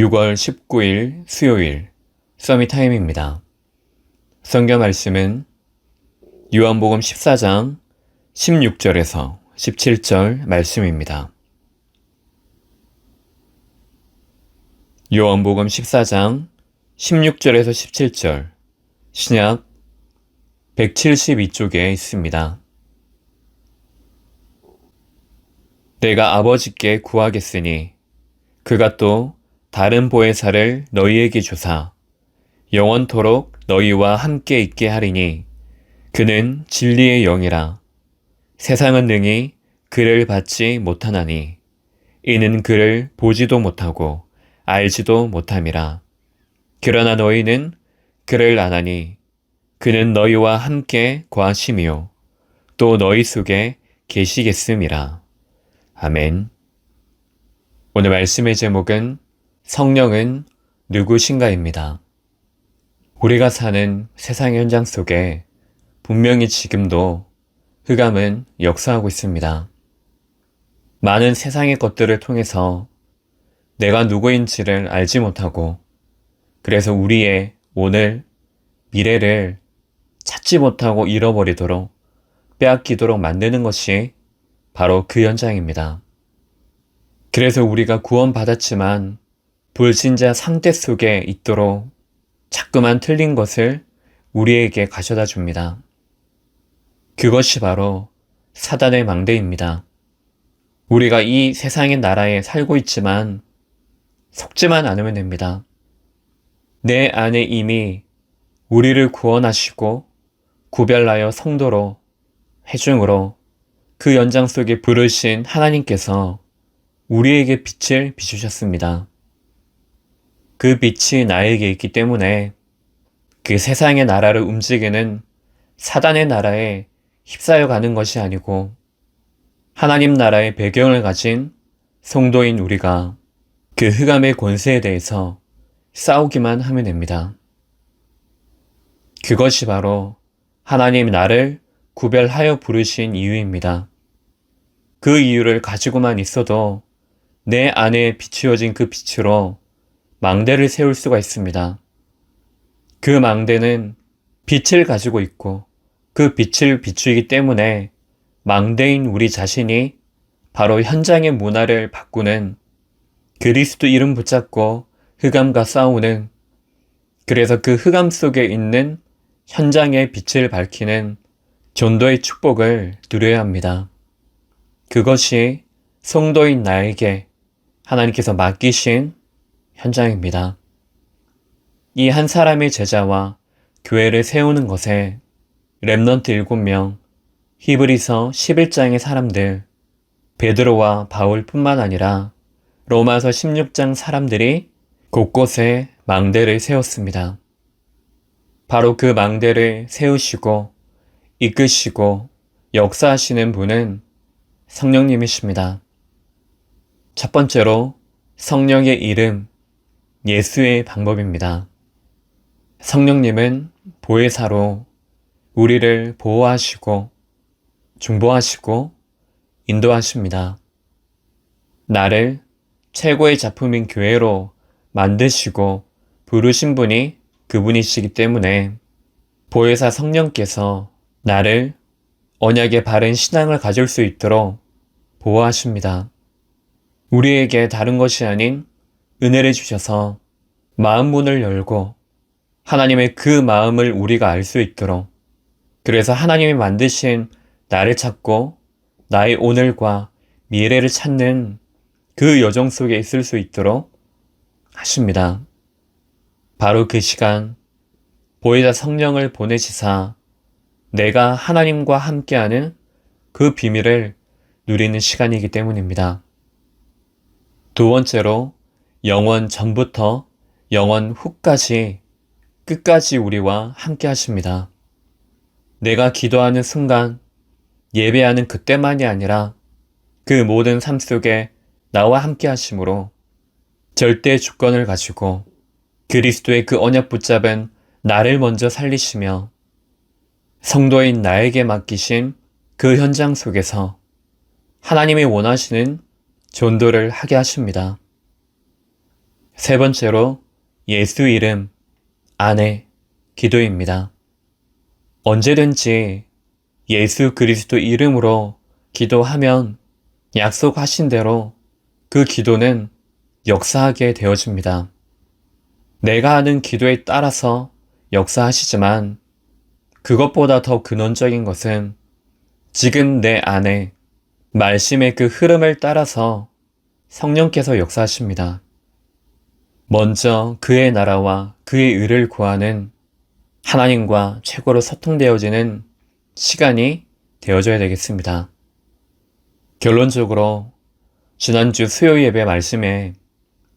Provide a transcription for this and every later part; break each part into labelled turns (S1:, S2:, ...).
S1: 6월 19일 수요일 서밋 타임입니다. 성경 말씀은 요한복음 14장 16절에서 17절 말씀입니다. 요한복음 14장 16절에서 17절 신약 172쪽에 있습니다. 내가 아버지께 구하겠으니 그가 또 다른 보혜사를 너희에게 주사. 영원토록 너희와 함께 있게 하리니 그는 진리의 영이라. 세상은 능히 그를 받지 못하나니 이는 그를 보지도 못하고 알지도 못함이라. 그러나 너희는 그를 아나니 그는 너희와 함께 과하심이요. 또 너희 속에 계시겠음이라. 아멘. 오늘 말씀의 제목은 성령은 누구신가입니다. 우리가 사는 세상 현장 속에 분명히 지금도 흑암은 역사하고 있습니다. 많은 세상의 것들을 통해서 내가 누구인지를 알지 못하고 그래서 우리의 오늘, 미래를 찾지 못하고 잃어버리도록 빼앗기도록 만드는 것이 바로 그 현장입니다. 그래서 우리가 구원받았지만 불신자 상태 속에 있도록 자꾸만 틀린 것을 우리에게 가져다 줍니다. 그것이 바로 사단의 망대입니다. 우리가 이 세상의 나라에 살고 있지만 속지만 않으면 됩니다. 내 안에 이미 우리를 구원하시고 구별하여 성도로 회중으로 그 연장 속에 부르신 하나님께서 우리에게 빛을 비추셨습니다. 그 빛이 나에게 있기 때문에 그 세상의 나라를 움직이는 사단의 나라에 휩싸여 가는 것이 아니고 하나님 나라의 배경을 가진 성도인 우리가 그 흑암의 권세에 대해서 싸우기만 하면 됩니다. 그것이 바로 하나님 나를 구별하여 부르신 이유입니다. 그 이유를 가지고만 있어도 내 안에 비추어진 그 빛으로 망대를 세울 수가 있습니다. 그 망대는 빛을 가지고 있고 그 빛을 비추기 때문에 망대인 우리 자신이 바로 현장의 문화를 바꾸는 그리스도 이름 붙잡고 흑암과 싸우는 그래서 그 흑암 속에 있는 현장의 빛을 밝히는 전도의 축복을 누려야 합니다. 그것이 성도인 나에게 하나님께서 맡기신 현장입니다. 이 한 사람의 제자와 교회를 세우는 것에 랩넌트 7명, 히브리서 11장의 사람들, 베드로와 바울뿐만 아니라 로마서 16장 사람들이 곳곳에 망대를 세웠습니다. 바로 그 망대를 세우시고 이끄시고 역사하시는 분은 성령님이십니다. 첫 번째로 성령의 이름, 예수의 방법입니다. 성령님은 보혜사로 우리를 보호하시고 중보하시고 인도하십니다. 나를 최고의 작품인 교회로 만드시고 부르신 분이 그분이시기 때문에 보혜사 성령께서 나를 언약의 바른 신앙을 가질 수 있도록 보호하십니다. 우리에게 다른 것이 아닌 은혜를 주셔서 마음 문을 열고 하나님의 그 마음을 우리가 알 수 있도록 그래서 하나님이 만드신 나를 찾고 나의 오늘과 미래를 찾는 그 여정 속에 있을 수 있도록 하십니다. 바로 그 시간 보혜자 성령을 보내시사 내가 하나님과 함께하는 그 비밀을 누리는 시간이기 때문입니다. 두 번째로 영원 전부터 영원 후까지 끝까지 우리와 함께 하십니다. 내가 기도하는 순간, 예배하는 그때만이 아니라 그 모든 삶 속에 나와 함께 하심으로 절대 주권을 가지고 그리스도의 그 언약 붙잡은 나를 먼저 살리시며 성도인 나에게 맡기신 그 현장 속에서 하나님이 원하시는 전도를 하게 하십니다. 세 번째로 예수 이름 안에 기도입니다. 언제든지 예수 그리스도 이름으로 기도하면 약속하신 대로 그 기도는 역사하게 되어집니다. 내가 하는 기도에 따라서 역사하시지만 그것보다 더 근원적인 것은 지금 내 안에 말씀의 그 흐름을 따라서 성령께서 역사하십니다. 먼저 그의 나라와 그의 의를 구하는 하나님과 최고로 소통되어지는 시간이 되어줘야 되겠습니다. 결론적으로 지난주 수요 예배 말씀에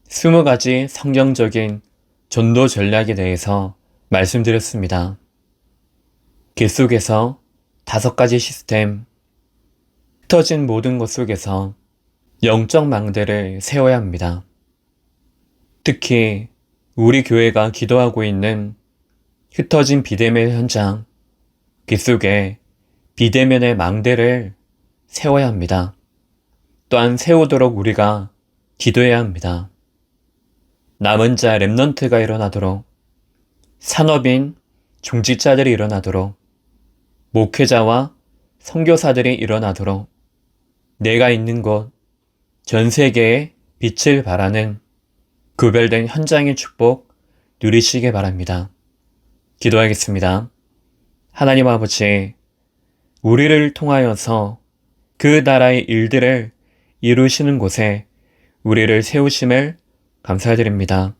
S1: 20가지 성경적인 전도 전략에 대해서 말씀드렸습니다. 길 속에서 다섯 가지 시스템, 흩어진 모든 것 속에서 영적 망대를 세워야 합니다. 특히 우리 교회가 기도하고 있는 흩어진 비대면 현장, 그 속에 비대면의 망대를 세워야 합니다. 또한 세우도록 우리가 기도해야 합니다. 남은 자 랩넌트가 일어나도록 산업인 중직자들이 일어나도록 목회자와 선교사들이 일어나도록 내가 있는 곳, 전 세계에 빛을 발하는 구별된 현장의 축복 누리시길 바랍니다. 기도하겠습니다. 하나님 아버지, 우리를 통하여서 그 나라의 일들을 이루시는 곳에 우리를 세우심을 감사드립니다.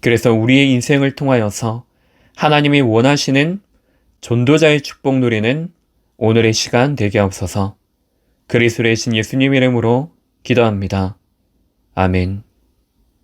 S1: 그래서 우리의 인생을 통하여서 하나님이 원하시는 전도자의 축복 누리는 오늘의 시간 되게 없어서 그리스도의 신 예수님 이름으로 기도합니다. 아멘.